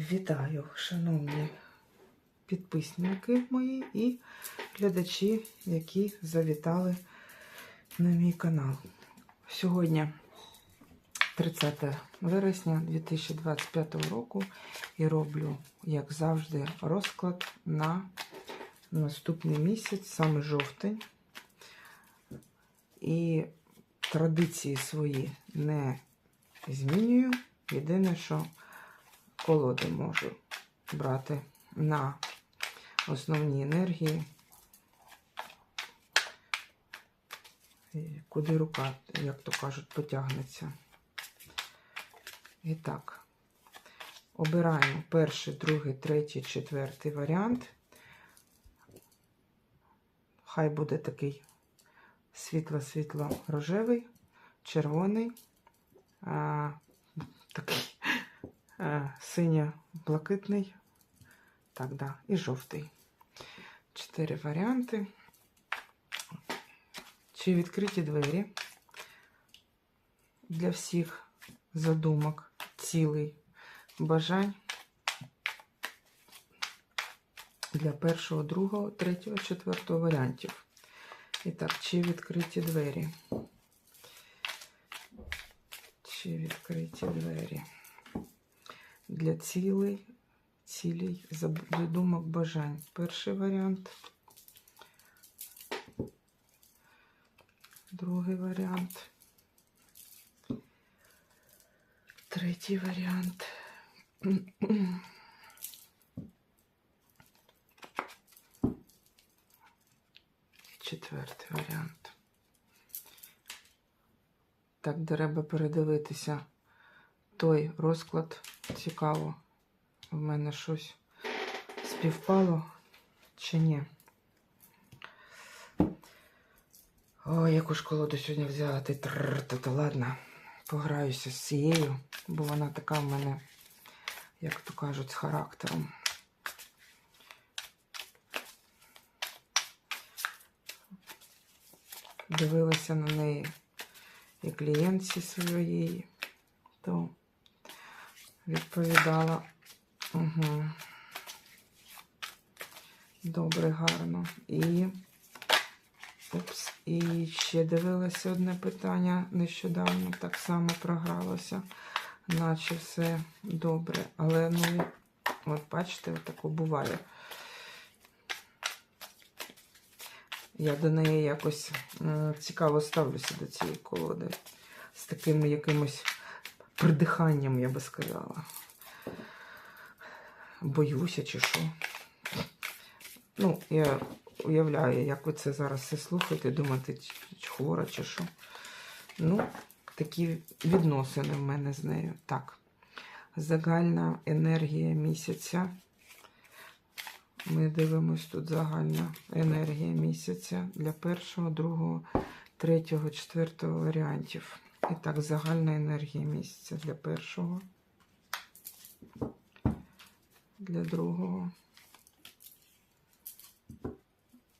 Вітаю, шановні підписники мої і глядачі, які завітали на мій канал. Сьогодні 30 вересня 2025 року і роблю, як завжди, розклад на наступний місяць, саме жовтень. І традиції свої не змінюю. Єдине, що колоди можу брати на основні енергії. Куди рука, як то кажуть, потягнеться. І так, обираємо перший, другий, третій, четвертий варіант. Хай буде такий світло-світло-рожевий, червоний, а, такий а, синьо-блакитний, так, да, і жовтий. Чотири варіанти. Чи відкриті двері для всіх задумок, цілей, бажань для першого, другого, третього, четвертого варіантів. І так, чи відкриті двері? Чи відкриті двері? Для цілей, цілей, задумок, бажань. Перший варіант. Другий варіант. Третій варіант. Четвертий варіант. Так, треба передивитися той розклад. Цікаво, в мене щось співпало чи ні. Ой, яку ж колоду сьогодні взяти. Та ладно, пограюся з цією, бо вона така в мене, як то кажуть, з характером. Дивилася на неї і клієнтці своєї, то відповідала. Угу. Добре, гарно. І Упс, і ще дивилася одне питання нещодавно, так само програлося, наче все добре. Але, ну, от бачите, тако буває. Я до неї якось цікаво ставлюся до цієї колоди. З таким якимось придиханням, я би сказала. Боюся, чи що. Ну, я уявляю, як ви це зараз все слухаєте, думаєте, хвора, чи що. Ну, такі відносини в мене з нею. Так, загальна енергія місяця. Ми дивимось тут загальна енергія місяця для першого, другого, третього, четвертого варіантів. І так, загальна енергія місяця для першого, для другого,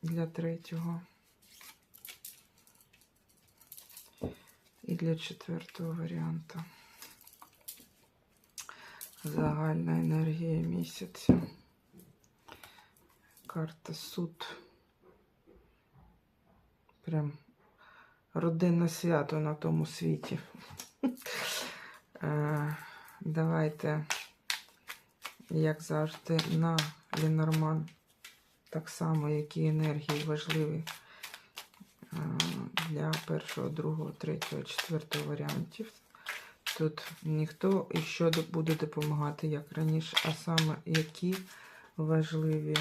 для третього і для четвертого варіанта. Загальна енергія місяця. Карта суд. Прям родинне свято на тому світі. Е, Давайте, як завжди, на Ленорман. Так само, які енергії важливі е, для першого, другого, третього, четвертого варіантів. Тут ніхто і що буде допомагати, як раніше, а саме які важливі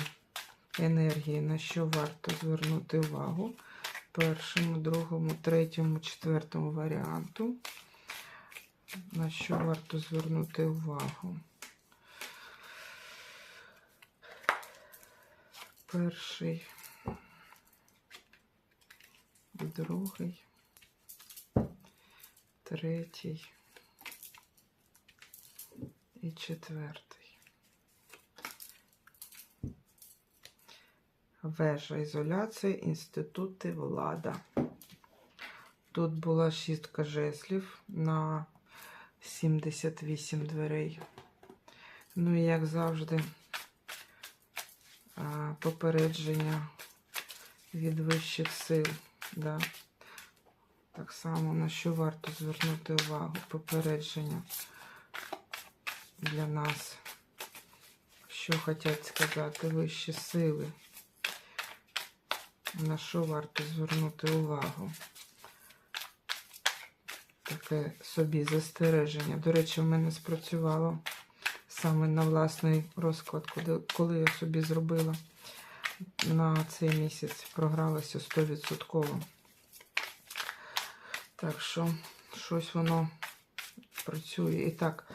енергії, на що варто звернути увагу першому, другому, третьому, четвертому варіанту. На що варто звернути увагу? Перший, другий, третій і четвертий. Вежа ізоляції, інститути, влада. Тут була шістка жеслів на 78 дверей. Ну і як завжди, попередження від вищих сил. Да? Так само на що варто звернути увагу, попередження для нас. Що хочуть сказати вищі сили? На що варто звернути увагу? Таке собі застереження. До речі, в мене спрацювало саме на власний розклад, коли, я собі зробила на цей місяць, програлася 100%. Так що щось воно працює. І так,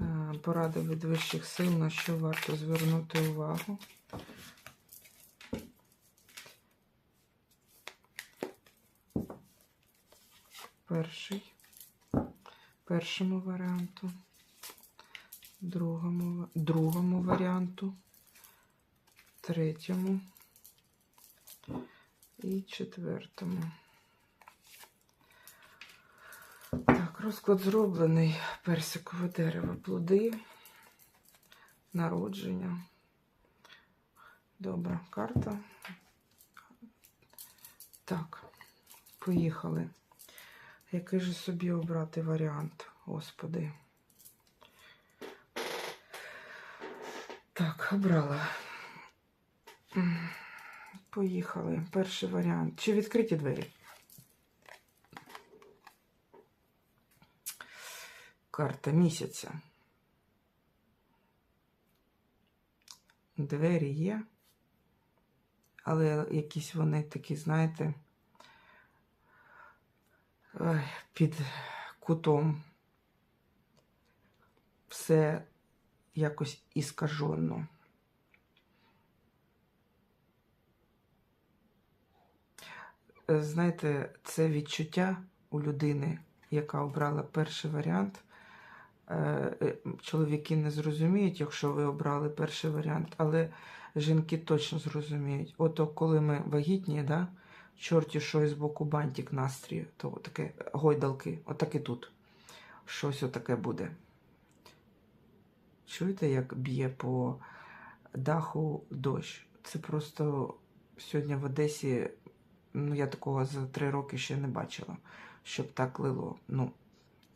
е, порада від вищих сил, на що варто звернути увагу. Перший, першому варіанту, другому, другому варіанту, третьому і четвертому. Так, розклад зроблений. Персикове дерево, плоди, народження. Добра карта. Так, поїхали. Який же собі обрати варіант, господи? Так, обрала. Поїхали. Перший варіант. Чи відкриті двері? Карта місяця. Двері є, але якісь вони такі, знаєте, під кутом. Все якось іскажено. Е, Знаєте, це відчуття у людини, яка обрала перший варіант. Е, е, Чоловіки не зрозуміють, якщо ви обрали перший варіант, але жінки точно зрозуміють. Ото коли ми вагітні, да, чорті що з боку бантик настрій, то таке гойдалки, отак тут. Щось отаке буде. Чуєте, як б'є по даху дощ? Це просто сьогодні в Одесі, ну я такого за три роки ще не бачила, щоб так лило. Ну,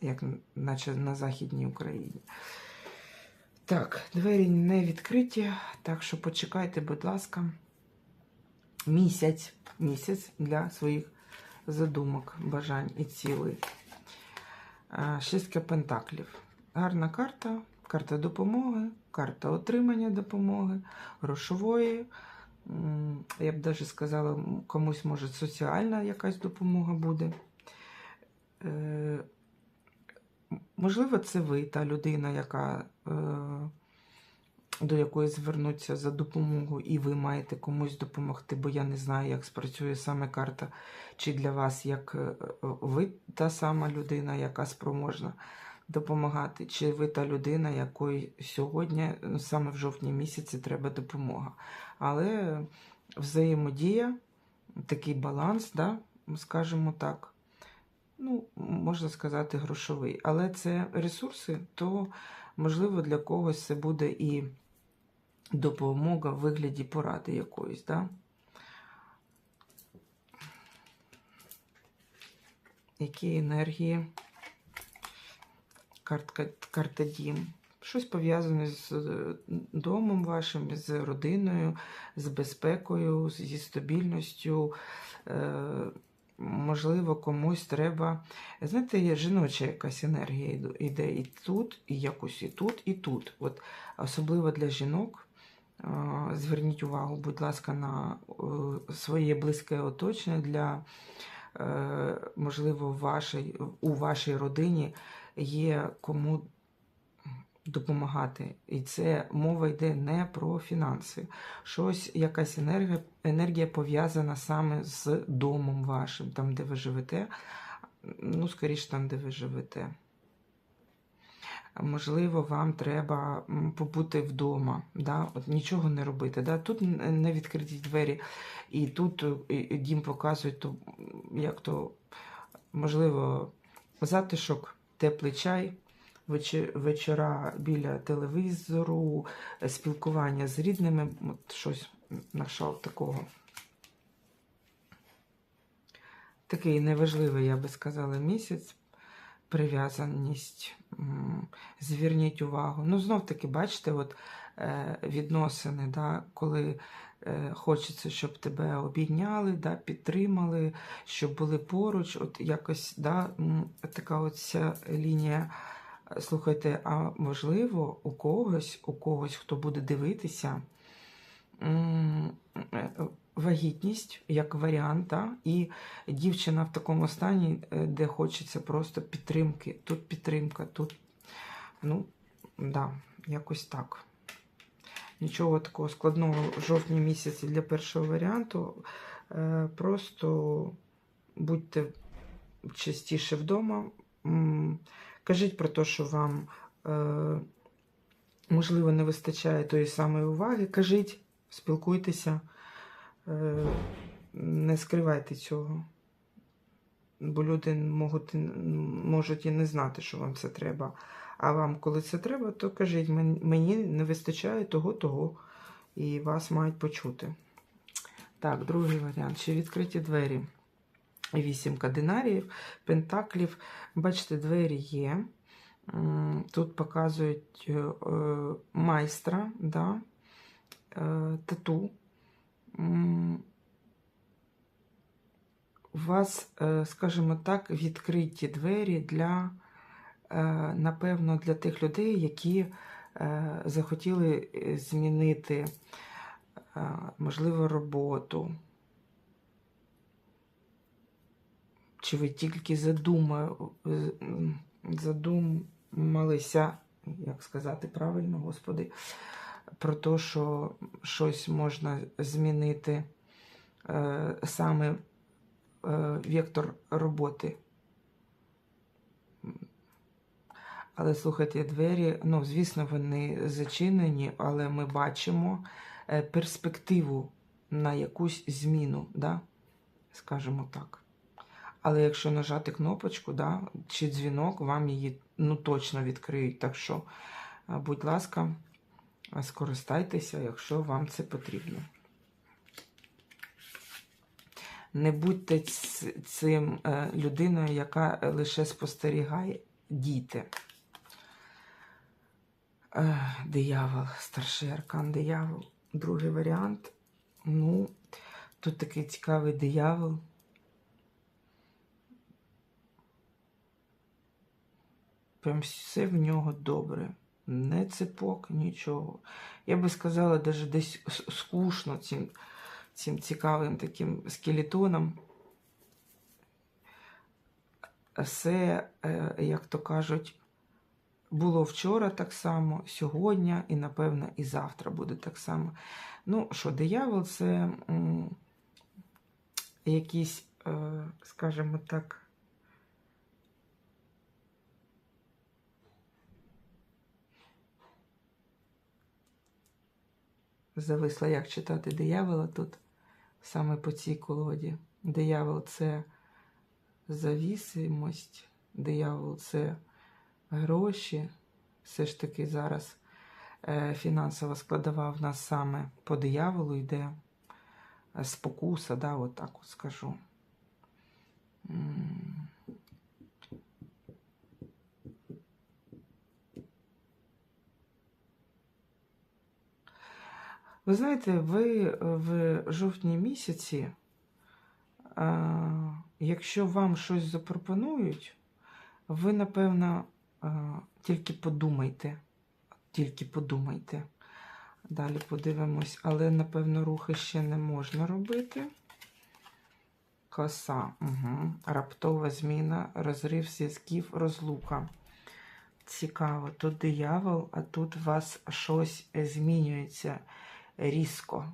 як наче на Західній Україні. Так, двері не відкриті, так що почекайте, будь ласка, місяць, місяць для своїх задумок, бажань і цілей. Шістка пентаклів. Гарна карта, карта допомоги, карта отримання допомоги, грошової. Я б навіть сказала, комусь може соціальна якась допомога буде. Е, Можливо, це ви, та людина, яка, е, до якої звернуться за допомогою, і ви маєте комусь допомогти, бо я не знаю, як спрацює саме карта, чи для вас як е, ви та сама людина, яка спроможна допомагати, чи ви та людина, якої сьогодні, саме в жовтні місяці, треба допомога. Але взаємодія, такий баланс, да, скажімо так ну, можна сказати, грошовий. Але це ресурси, то, можливо, для когось це буде і допомога в вигляді поради якоїсь. Да? Які енергії? Картка, карта Дім. Щось пов'язане з е, домом вашим, з родиною, з безпекою, зі стабільністю. Е, можливо, комусь треба. Знаєте, є жіноча якась енергія йде і тут, і якось і тут, і тут. От Особливо для жінок. Зверніть увагу, будь ласка, на е, своє близьке оточення для, е, можливо, вашій, у вашій родині є кому допомагати. І це мова йде не про фінанси. Щось, якась енергія, енергія пов'язана саме з домом вашим, там, де ви живете. Ну, скоріше, там, де ви живете. Можливо, вам треба побути вдома, да? От нічого не робити. Да? Тут не відкриті двері, і тут е, дім показує, то, як то, можливо, затишок, теплий чай, вечора біля телевізору, е, спілкування з рідними, от щось на такого. Такий неважливий, я би сказала, місяць. Прив'язаність. Зверніть увагу. Ну, знов таки, бачите, от е, відносини, да, коли е, хочеться, щоб тебе обійняли, да, підтримали, щоб були поруч. От якось да, така от ця лінія. Слухайте, а можливо, у когось, у когось, хто буде дивитися, е, вагітність як варіант, і дівчина в такому стані, е, де хочеться просто підтримки. Тут підтримка, тут, ну, да, якось так. Нічого такого складного в жовтні місяці для першого варіанту. Е, Просто будьте частіше вдома. Кажіть про те, що вам, е, можливо, не вистачає тої самої уваги. Кажіть, спілкуйтеся, не скривайте цього. Бо люди можуть, можуть і не знати, що вам це треба. А вам, коли це треба, то кажіть, мені не вистачає того, того, і вас мають почути. Так, другий варіант. Ще відкриті двері. Вісімка динаріїв, пентаклів. Бачите, двері є. Тут показують е, е, майстра, да? е, тату. У вас, е, скажімо так, відкриті двері для, е, напевно, для тих людей, які е, захотіли змінити, можливо, роботу. Чи ви тільки задума, е, задумалися, як сказати правильно, Господи, про те, що щось можна змінити е, саме е, вектор роботи. Але слухайте, двері, ну, звісно, вони зачинені, але ми бачимо е, перспективу на якусь зміну, да? скажімо так. Але якщо нажати кнопочку, да, чи дзвінок, вам її ну, точно відкриють. Так що, будь ласка, скористайтеся, якщо вам це потрібно. Не будьте цим е, людиною, яка лише спостерігає. Діти. Е, Диявол, старший аркан диявол. Другий варіант. Ну, тут такий цікавий диявол. Прям все в нього добре. Не цепок, нічого. Я би сказала, навіть десь скучно цим, цим цікавим таким скелетоном. Все, е, як то кажуть, було вчора так само, сьогодні і, напевно, і завтра буде так само. Ну, що, диявол це якийсь, е, скажімо так, зависла, як читати диявола тут, саме по цій колоді. Диявол це завісимость, диявол це гроші. Все ж таки зараз е, фінансова складова в нас саме по дияволу йде е, спокуса, да, от так от скажу. Ви знаєте, ви в жовтні місяці, якщо вам щось запропонують, ви, напевно, тільки подумайте. Тільки подумайте. Далі подивимось, але, напевно, рухи ще не можна робити. Коса. Угу. Раптова зміна, розрив зв'язків, розлука. Цікаво, тут диявол, а тут у вас щось змінюється різко.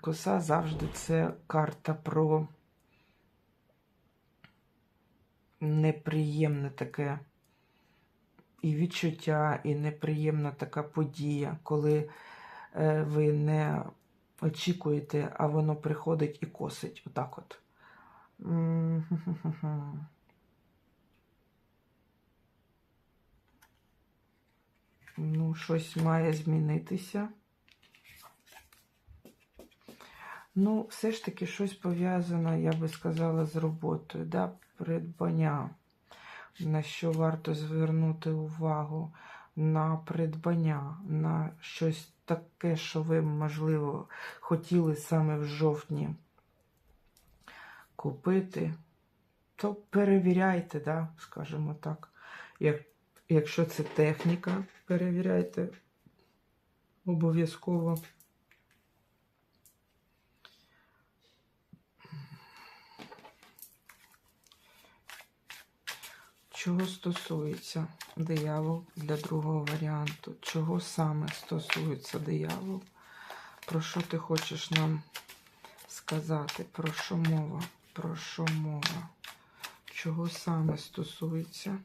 Коса завжди це карта про неприємне таке і відчуття, і неприємна така подія, коли е, ви не очікуєте, а воно приходить і косить. Отак от. М, хе-хе-хе. Ну, щось має змінитися. Ну, все ж таки щось пов'язане, я би сказала, з роботою. Да? Придбання. На що варто звернути увагу? На придбання, на щось таке, що ви, можливо, хотіли саме в жовтні купити, то перевіряйте, да, скажімо так. Як, якщо це техніка, перевіряйте обов'язково. Чого стосується диявол для другого варіанту? Чого саме стосується диявол? Про що ти хочеш нам сказати? Про що мова? Про що мова? Чого саме стосується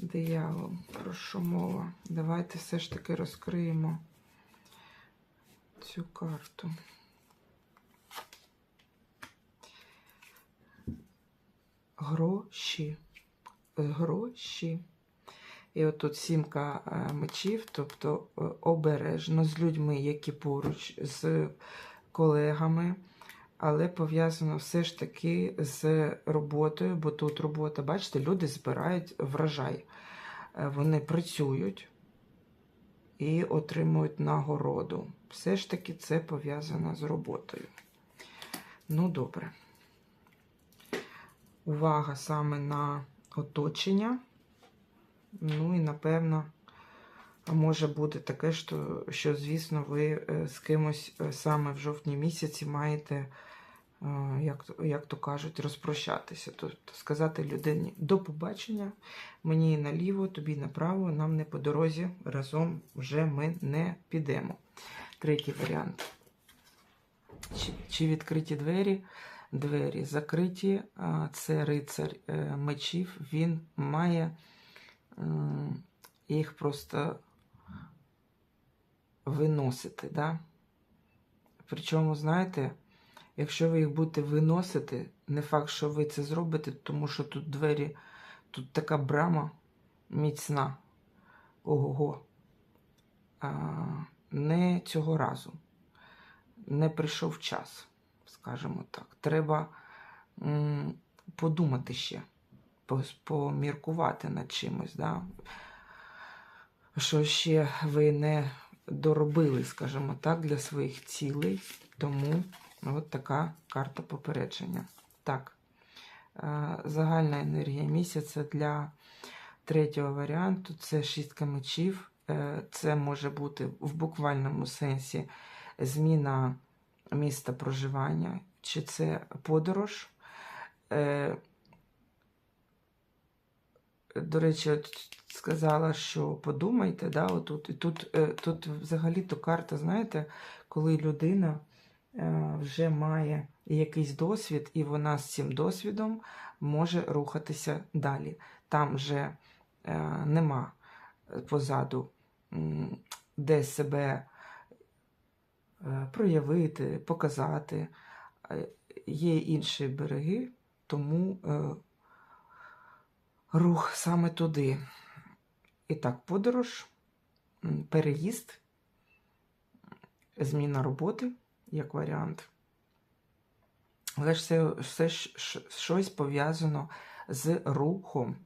диявол? Про що мова? Давайте все ж таки розкриємо цю карту. Гроші. Гроші. І отут сімка е, мечів, тобто е, обережно з людьми, які поруч, з колегами, але пов'язано все ж таки з роботою, бо тут робота, бачите, люди збирають врожай. Е, Вони працюють і отримують нагороду. Все ж таки це пов'язано з роботою. Ну, добре. Увага саме на оточення. Ну і напевно, може бути таке, що, що звісно, ви е, з кимось е, саме в жовтні місяці маєте, як, як то кажуть, розпрощатися. Тобто сказати людині до побачення, мені наліво, тобі направо, нам не по дорозі, разом вже ми не підемо. Третій варіант. Чи, чи відкриті двері? Двері закриті, це рицар е, мечів, він має їх просто виносити. Да? Причому, знаєте, якщо ви їх будете виносити, не факт, що ви це зробите, тому що тут двері, тут така брама міцна. Ого-го. А, не цього разу. Не прийшов час, скажімо так. Треба м, подумати ще, поміркувати над чимось, да? що ще ви не доробили, скажімо так, для своїх цілей. Тому от така карта попередження. Так, е, загальна енергія місяця для третього варіанту це шістка мечів. Е, Це може бути в буквальному сенсі зміна міста проживання, чи це подорож. Е, До речі, от сказала, що подумайте, да, отут, і тут, тут взагалі-то карта, знаєте, коли людина вже має якийсь досвід, і вона з цим досвідом може рухатися далі. Там вже е, нема позаду, де себе е, проявити, показати. Е, Є інші береги, тому е, рух саме туди. І так, подорож, переїзд, зміна роботи як варіант. Але ж все ж- щось пов'язано з рухом.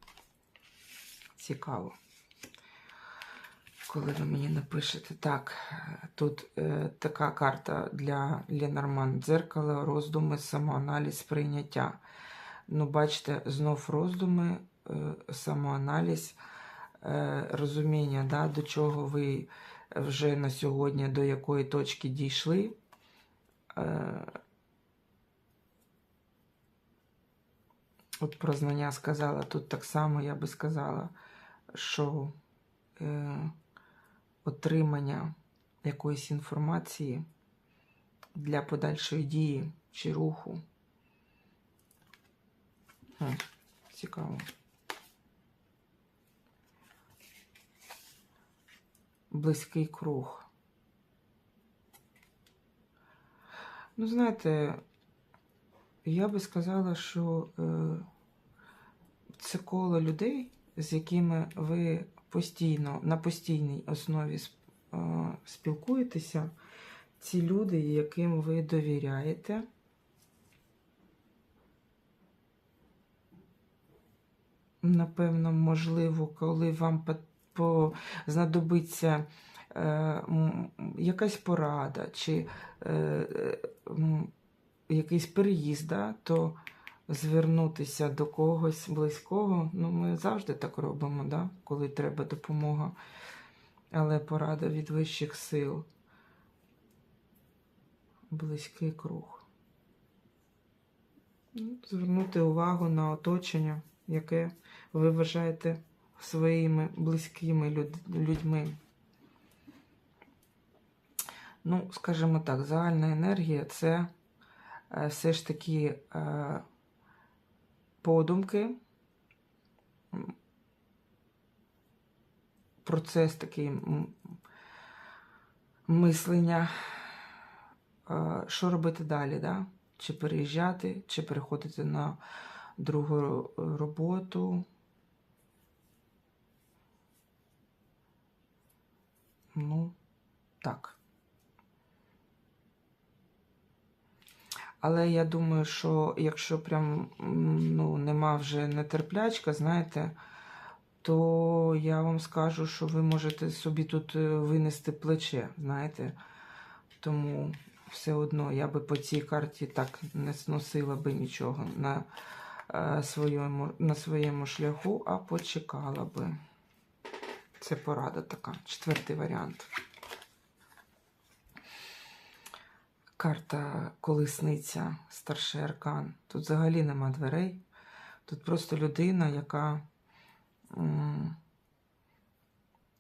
Цікаво. Коли ви мені напишете, так, тут е, така карта для Ленорман дзеркало, роздуми, самоаналіз, прийняття. Ну, бачите, знов роздуми, е, самоаналіз, е, розуміння, да, до чого ви вже на сьогодні, до якої точки дійшли. Е, От про знання сказала, тут так само я би сказала, що е, отримання якоїсь інформації для подальшої дії чи руху. Хм, цікаво. Близький круг. Ну, знаєте, я би сказала, що е, це коло людей, з якими ви постійно, на постійній основі е, спілкуєтеся, ці люди, яким ви довіряєте, напевно, можливо, коли вам по, знадобиться якась порада чи е, е, якийсь переїзд, да, то звернутися до когось близького. Ну, ми завжди так робимо, да, коли треба допомога. Але порада від вищих сил. Близький круг. Ну, Звернути увагу на оточення, яке ви вважаєте своїми близькими людьми. Ну, скажімо так, загальна енергія це е, все ж таки е, подумки, процес такий мислення, е, що робити далі, да? чи переїжджати, чи переходити на другу роботу. Ну, так. Але я думаю, що якщо прям ну, нема вже нетерплячка, знаєте, то я вам скажу, що ви можете собі тут е, винести плече, знаєте. Тому все одно я би по цій карті так не сносила би нічого на, е, своєму, на своєму шляху, а почекала би. Це порада така. Четвертий варіант. Карта колесниця, старший аркан. Тут взагалі нема дверей. Тут просто людина, яка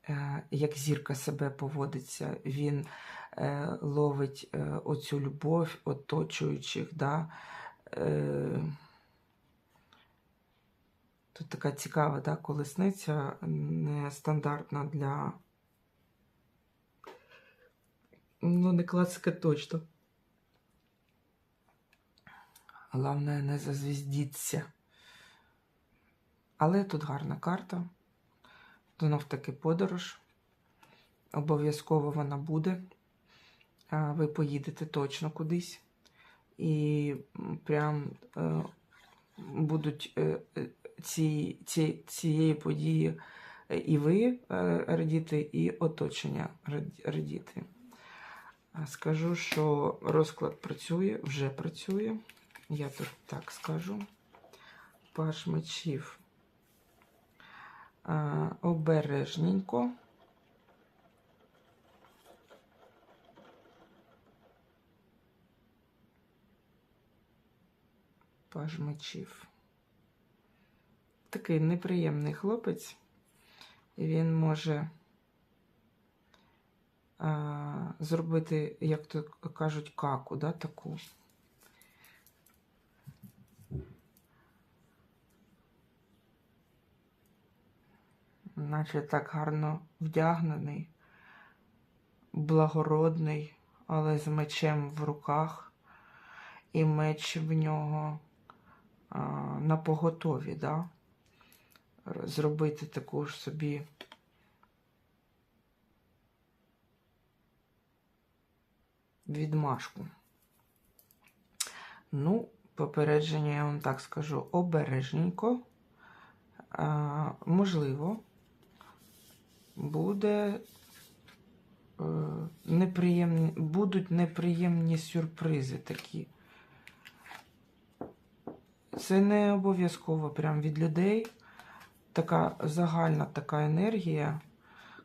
е, як зірка себе поводиться. Він е, ловить е, оцю любов оточуючих. Да? Тут така цікава да, колесниця, нестандартна для. Ну, не класика точно. Головне, не зазвіздіться. Але тут гарна карта. Знов таки подорож. Обов'язково вона буде. Ви поїдете точно кудись. І прям е, будуть е, е, ці, ці, цієї події і ви радіти, і оточення радіти. Скажу, що розклад працює, вже працює. Я тут так скажу. Паш обережненько. Паж. Такий неприємний хлопець. Він може а, зробити, як то кажуть, каку, да, таку. Наче так гарно вдягнений, благородний, але з мечем в руках, і меч в нього а, на поготові, да? зробити таку ж собі відмашку. Ну, попередження, я вам так скажу, обережненько. А, можливо, буде е, неприємні, будуть неприємні сюрпризи такі. Це не обов'язково прям від людей. Така загальна така енергія,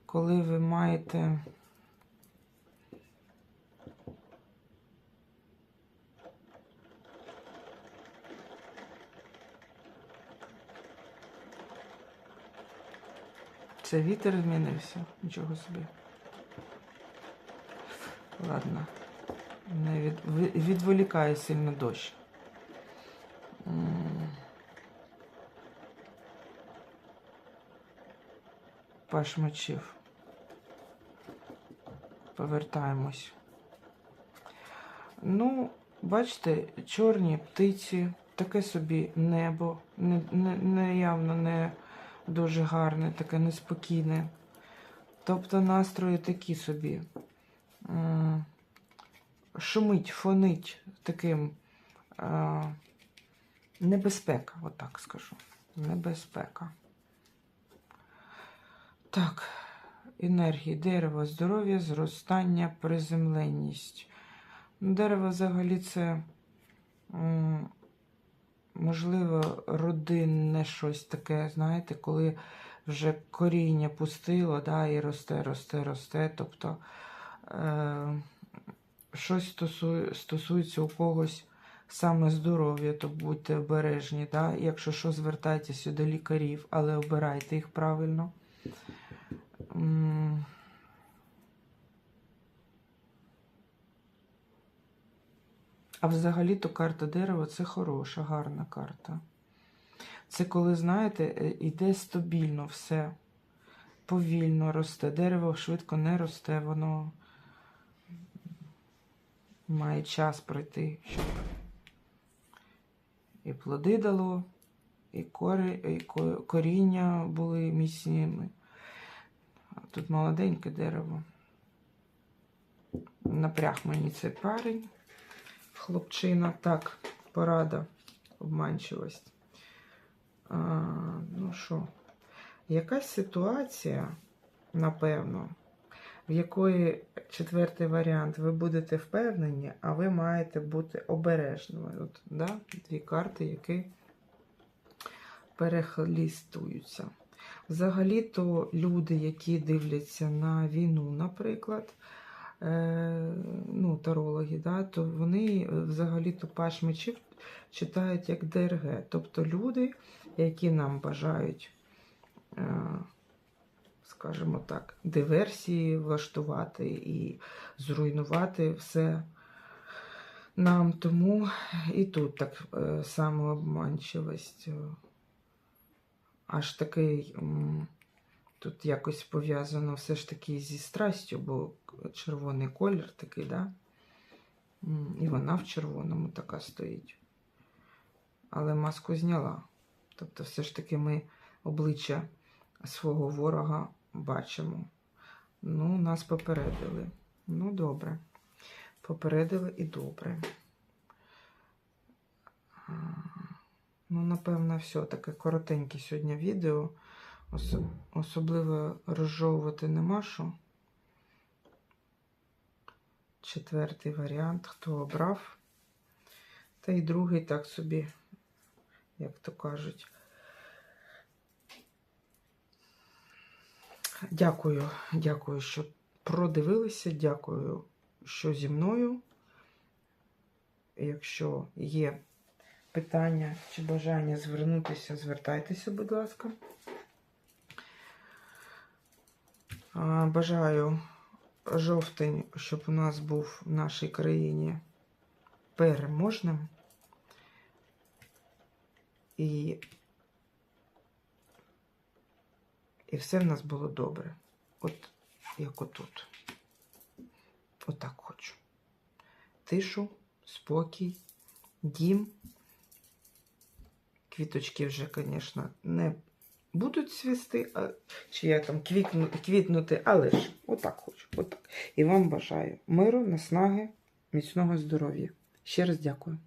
коли ви маєте. Це вітер змінився. Нічого собі. Ладно. Не від... відволікає сильно дощ. М. Паш мечів. Повертаємось. Ну, бачите, чорні птиці, таке собі небо, не, не, не явно не дуже гарне, таке неспокійне. Тобто настрої такі собі. Шумить, фонить таким небезпека, отак скажу. Небезпека. Так, енергії, дерево, здоров'я, зростання, приземленість. Дерево взагалі це, можливо, родинне щось таке, знаєте, коли вже коріння пустило, да, і росте, росте, росте. Тобто е, щось стосує, стосується у когось саме здоров'я, то будьте обережні. Да? Якщо що, звертайтеся до лікарів, але обирайте їх правильно. А взагалі-то карта дерева це хороша, гарна карта. Це коли, знаєте, е, йде стабільно все, повільно росте. Дерево швидко не росте, воно має час пройти, щоб і плоди дало, і, корі, і коріння були міцними. А Тут молоденьке дерево. Напряг мені цей парень, хлопчина. Так, порада, обманчивость. А, ну що, якась ситуація, напевно, в якої четвертий варіант ви будете впевнені, а ви маєте бути обережними. От, да? Дві карти, які перехлістуються. Взагалі-то люди, які дивляться на війну, наприклад, ну, тарологи, да, то вони е, взагалі-то паш мечів читають як ДРГ. Тобто люди, які нам бажають, е, скажімо так, диверсії влаштувати і зруйнувати все нам. Тому і тут так е, само обманчивість. е, Аж такий. Тут якось пов'язано все ж таки зі страстю, бо червоний колір такий, да? І вона в червоному така стоїть. Але маску зняла. Тобто, все ж таки ми обличчя свого ворога бачимо. Ну, нас попередили. Ну, добре. Попередили і добре. Ну, напевно, все таке коротеньке сьогодні відео. Ос- особливо розжовувати нема що. Четвертий варіант, хто обрав. Та й другий так собі, як то кажуть. Дякую, дякую, що продивилися. Дякую, що зі мною. Якщо є питання чи бажання звернутися, звертайтеся, будь ласка. А, Бажаю жовтень, щоб у нас був в нашій країні переможним. І, і все в нас було добре. От як отут. Отак хочу. Тишу, спокій, дім. Квіточки вже, звісно, не будуть цвісти, а, чи я там квітну, квітнути, але ж отак хочу. Отак. І вам бажаю миру, наснаги, міцного здоров'я. Ще раз дякую.